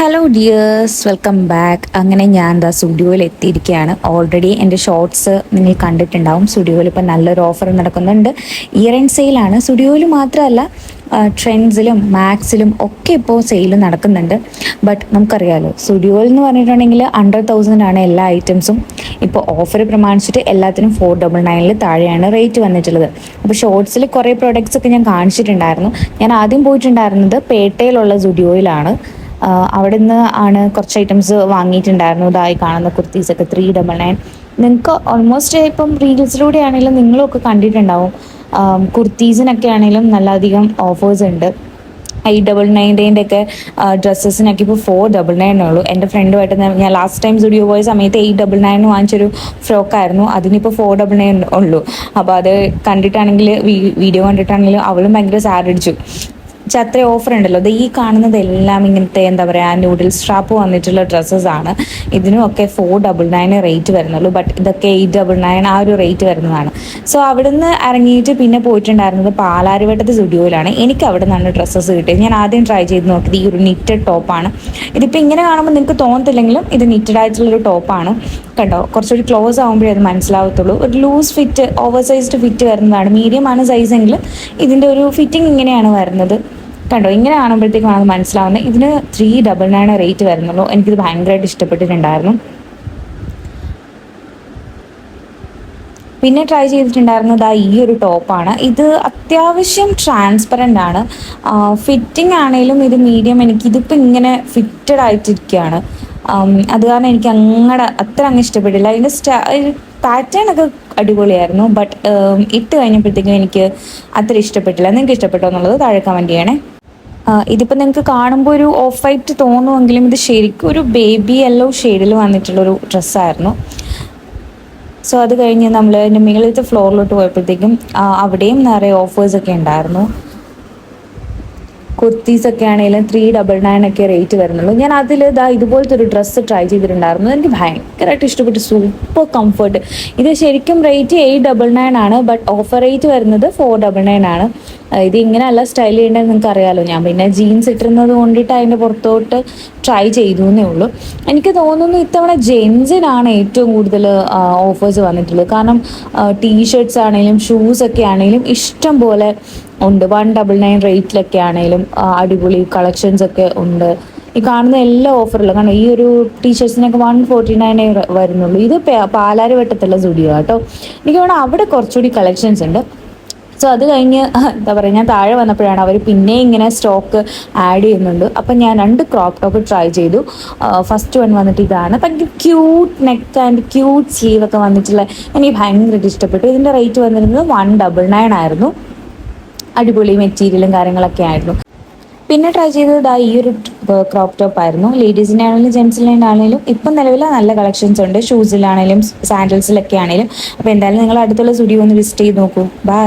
Hello dears welcome back അങ്ങനെ ഞാൻ എന്താ സ്റ്റുഡിയോയിൽ എത്തിയിരിക്കുകയാണ്. ഓൾറെഡി എന്റെ ഷോർട്സ് നിങ്ങൾ കണ്ടിട്ടുണ്ടാവും. സ്റ്റുഡിയോയിൽ ഇപ്പോൾ നല്ലൊരു ഓഫർ നടക്കുന്നുണ്ട്. ഇയർ എൻഡ് സെയിലാണ് സ്റ്റുഡിയോയിൽ മാത്രമല്ല ട്രെൻഡ്സിലും മാക്സിലും ഒക്കെ ഇപ്പോൾ സെയിൽ നടക്കുന്നുണ്ട്. ബട്ട് നമുക്കറിയാമല്ലോ സ്റ്റുഡിയോയിൽ എന്ന് പറഞ്ഞിട്ടുണ്ടെങ്കിൽ തൗസൻഡ് ആണ് എല്ലാ ഐറ്റംസും ഇപ്പോൾ ഓഫർ പ്രമാണിച്ചിട്ട് എല്ലാത്തിനും ഫോർ ഡബിൾ നയനിൽ താഴെയാണ് റേറ്റ് വന്നിട്ടുള്ളത്. അപ്പോൾ ഷോർട്സിൽ കുറേ പ്രോഡക്റ്റ്സ് ഒക്കെ ഞാൻ കാണിച്ചിട്ടുണ്ടായിരുന്നു. ഞാൻ ആദ്യം പോയിട്ടുണ്ടായിരുന്നത് പേട്ടയിലുള്ള സ്റ്റുഡിയോയിലാണ് അവിടെ നിന്ന് ആണ് കുറച്ച് ഐറ്റംസ് വാങ്ങിയിട്ടുണ്ടായിരുന്നു. ഇതായി കാണുന്ന കുർത്തീസ് ഒക്കെ ത്രീ ഡബിൾ നയൻ നിങ്ങൾക്ക് ഓൾമോസ്റ്റ് ഇപ്പം റീൽസിലൂടെ ആണെങ്കിലും നിങ്ങളും ഒക്കെ കണ്ടിട്ടുണ്ടാവും. കുർത്തീസിനൊക്കെ ആണെങ്കിലും നല്ല അധികം ഓഫേഴ്സ് ഉണ്ട്. എയ്റ്റ് ഡബിൾ നയന്റേന്റെ ഒക്കെ ഡ്രസ്സസിനൊക്കെ ഇപ്പോൾ ഫോർ ഡബിൾ നയൻ ഉള്ളൂ. എന്റെ ഫ്രണ്ടുമായിട്ട് ഞാൻ ലാസ്റ്റ് ടൈം സ്റ്റുഡിയോ പോയ സമയത്ത് എയ്റ്റ് ഡബിൾ നയൻ വാങ്ങിച്ചൊരു ഫ്രോക്കായിരുന്നു അതിനിപ്പോൾ ഫോർ ഡബിൾ നയൻ ഉള്ളൂ. അപ്പോൾ അത് കണ്ടിട്ടാണെങ്കിൽ വീഡിയോ കണ്ടിട്ടാണെങ്കിലും അവളും ഭയങ്കര സാഡ് അത്രയും ഓഫർ ഉണ്ടല്ലോ. അത് ഈ കാണുന്നതെല്ലാം ഇങ്ങനത്തെ എന്താ പറയുക നൂഡിൽസ് സ്ട്രാപ്പ് വന്നിട്ടുള്ള ഡ്രസ്സസ് ആണ്. ഇതിനും ഒക്കെ ഫോർ ഡബിൾ നയൻ റേറ്റ് വരുന്നുള്ളൂ. ബട്ട് ഇതൊക്കെ എയ്റ്റ് ഡബിൾ നയൻ ആ ഒരു റേറ്റ് വരുന്നതാണ്. സോ അവിടുന്ന് ഇറങ്ങിയിട്ട് പിന്നെ പോയിട്ടുണ്ടായിരുന്നത് പാലാരിവട്ടത്തെ സ്റ്റുഡിയോയിലാണ്. എനിക്ക് അവിടെ നിന്നാണ് ഡ്രസ്സസ് കിട്ടിയത്. ഞാൻ ആദ്യം ട്രൈ ചെയ്ത് നോക്കിയത് ഈ ഒരു നിറ്റഡ് ടോപ്പാണ് ഇതിപ്പോൾ ഇങ്ങനെ കാണുമ്പോൾ നിങ്ങൾക്ക് തോന്നത്തില്ലെങ്കിലും ഇത് നിറ്റഡ് ആയിട്ടുള്ളൊരു ടോപ്പാണ് കണ്ടോ? കുറച്ചൊരു ക്ലോസ് ആകുമ്പോഴേ അത് മനസ്സിലാവത്തുള്ളൂ. ഒരു loose fit oversized fit വരുന്നതാണ്. മീഡിയം ആണ് സൈസെങ്കിൽ ഇതിന്റെ ഒരു ഫിറ്റിംഗ് ഇങ്ങനെയാണ് വരുന്നത്. കണ്ടോ ഇങ്ങനെ കാണുമ്പോഴത്തേക്കും അത് മനസ്സിലാവുന്നത് ഇതിന് ത്രീ ഡബിൾ നയൻ റേറ്റ് വരുന്നുള്ളൂ. എനിക്കിത് ഭയങ്കരമായിട്ട് ഇഷ്ടപ്പെട്ടിട്ടുണ്ടായിരുന്നു. പിന്നെ ട്രൈ ചെയ്തിട്ടുണ്ടായിരുന്നത് ആ ഈ ഒരു ടോപ്പാണ് ഇത് അത്യാവശ്യം ട്രാൻസ്പെറന്റ് ആണ്. ഫിറ്റിംഗ് ആണെങ്കിലും ഇത് മീഡിയം എനിക്ക് ഇതിപ്പോൾ ഇങ്ങനെ ഫിറ്റഡ് ആയിട്ടിരിക്കുകയാണ്. അത് കാരണം എനിക്ക് അങ്ങനെ അത്ര അങ്ങ് ഇഷ്ടപ്പെട്ടില്ല. അതിന്റെ സ്റ്റാ പാറ്റേൺ ഒക്കെ അടിപൊളിയായിരുന്നു ബട്ട് ഇട്ട് കഴിഞ്ഞപ്പോഴത്തേക്കും എനിക്ക് അത്ര ഇഷ്ടപ്പെട്ടില്ല. നിങ്ങൾക്ക് ഇഷ്ടപ്പെട്ടോ എന്നുള്ളത് താഴെ കമന്റ് ചെയ്യണേ. ഇതിപ്പോൾ നിങ്ങൾക്ക് കാണുമ്പോൾ ഒരു ഓഫ് വൈറ്റ് തോന്നുമെങ്കിലും ഇത് ശരിക്കും ഒരു ബേബി യെല്ലോ ഷെയ്ഡിൽ വന്നിട്ടുള്ളൊരു ഡ്രസ്സായിരുന്നു സോ അത് കഴിഞ്ഞ് നമ്മൾ എന്റെ മുകളിലത്തെ ഫ്ലോറിലോട്ട് പോയപ്പോഴത്തേക്കും അവിടെയും നിറയെ ഓഫേഴ്സൊക്കെ ഉണ്ടായിരുന്നു. കുർത്തീസ് ഒക്കെ ആണെങ്കിലും ത്രീ ഡബിൾ നയൻ ഒക്കെ റേറ്റ് വരുന്നുള്ളൂ. ഞാൻ അതിൽ ഇതാ ഇതുപോലത്തെ ഒരു ഡ്രസ്സ് ട്രൈ ചെയ്തിട്ടുണ്ടായിരുന്നു. എനിക്ക് ഭയങ്കരമായിട്ട് ഇഷ്ടപ്പെട്ടു. സൂപ്പർ കംഫർട്ട് ഇത് ശരിക്കും റേറ്റ് എയ്റ്റ് ഡബിൾ നയൻ ആണ് ബട്ട് ഓഫർ റേറ്റ് വരുന്നത് ഫോർ ഡബിൾ നയൻ ആണ്. ഇത് ഇങ്ങനെയല്ല സ്റ്റൈൽ ചെയ്യേണ്ടത് നിങ്ങൾക്ക് അറിയാലോ. ഞാൻ പിന്നെ ജീൻസ് ഇട്ടിരുന്നത് കൊണ്ടിട്ട് അതിന്റെ പുറത്തോട്ട് ട്രൈ ചെയ്തു എന്നേ ഉള്ളൂ. എനിക്ക് തോന്നുന്നു ഇത്തവണ ജെൻസിനാണ് ഏറ്റവും കൂടുതൽ ഓഫേഴ്സ് വന്നിട്ടുള്ളത്. കാരണം ടീഷർട്ട്സ് ആണെങ്കിലും ഷൂസ് ഒക്കെ ആണെങ്കിലും ഇഷ്ടം പോലെ ഉണ്ട്. വൺ ഡബിൾ നയൻ റേറ്റിലൊക്കെ ആണെങ്കിലും അടിപൊളി കളക്ഷൻസ് ഒക്കെ ഉണ്ട്. ഈ കാണുന്ന എല്ലാ ഓഫറിലും കാരണം ഈ ഒരു ടീഷർട്സിനൊക്കെ വൺ ഫോർട്ടി നയനേ വരുന്നുള്ളൂ. ഇത് പാലാരിവട്ടത്തുള്ള സ്റ്റുഡിയോ കേട്ടോ എനിക്ക് വേണം അവിടെ കുറച്ചുകൂടി കളക്ഷൻസ് ഉണ്ട്. സോ അത് കഴിഞ്ഞ് എന്താ പറയുക ഞാൻ താഴെ വന്നപ്പോഴാണ് അവർ പിന്നെ ഇങ്ങനെ സ്റ്റോക്ക് ആഡ് ചെയ്യുന്നുണ്ട്. അപ്പം ഞാൻ രണ്ട് ക്രോപ്പ് ടോപ്പ് ട്രൈ ചെയ്തു. ഫസ്റ്റ് വൺ വന്നിട്ട് ഇതാണ്. ഭയങ്കര cute neck and cute sleeve ഒക്കെ വന്നിട്ടുള്ള എനിക്ക് ഭയങ്കരമായിട്ട് ഇഷ്ടപ്പെട്ടു. ഇതിന്റെ റേറ്റ് വന്നിരുന്നത് വൺ ഡബിൾ നയൻ ആയിരുന്നു. അടിപൊളി മെറ്റീരിയലും കാര്യങ്ങളൊക്കെ ആയിരുന്നു. പിന്നെ ട്രൈ ചെയ്തത് ഈ ഒരു ക്രോപ്പ് ടോപ്പ് ആയിരുന്നു. ലേഡീസിന്റെ ആണെങ്കിലും ജെൻസിന്റെ ആണെങ്കിലും ഇപ്പം നിലവിൽ നല്ല കളക്ഷൻസ് ഉണ്ട്. ഷൂസിലാണെങ്കിലും സാൻഡൽസിലൊക്കെ ആണെങ്കിലും. അപ്പോൾ എന്തായാലും നിങ്ങൾ അടുത്തുള്ള സ്റ്റുഡിയോ ഒന്ന് വിസിറ്റ് ചെയ്ത് നോക്കൂ. ബൈ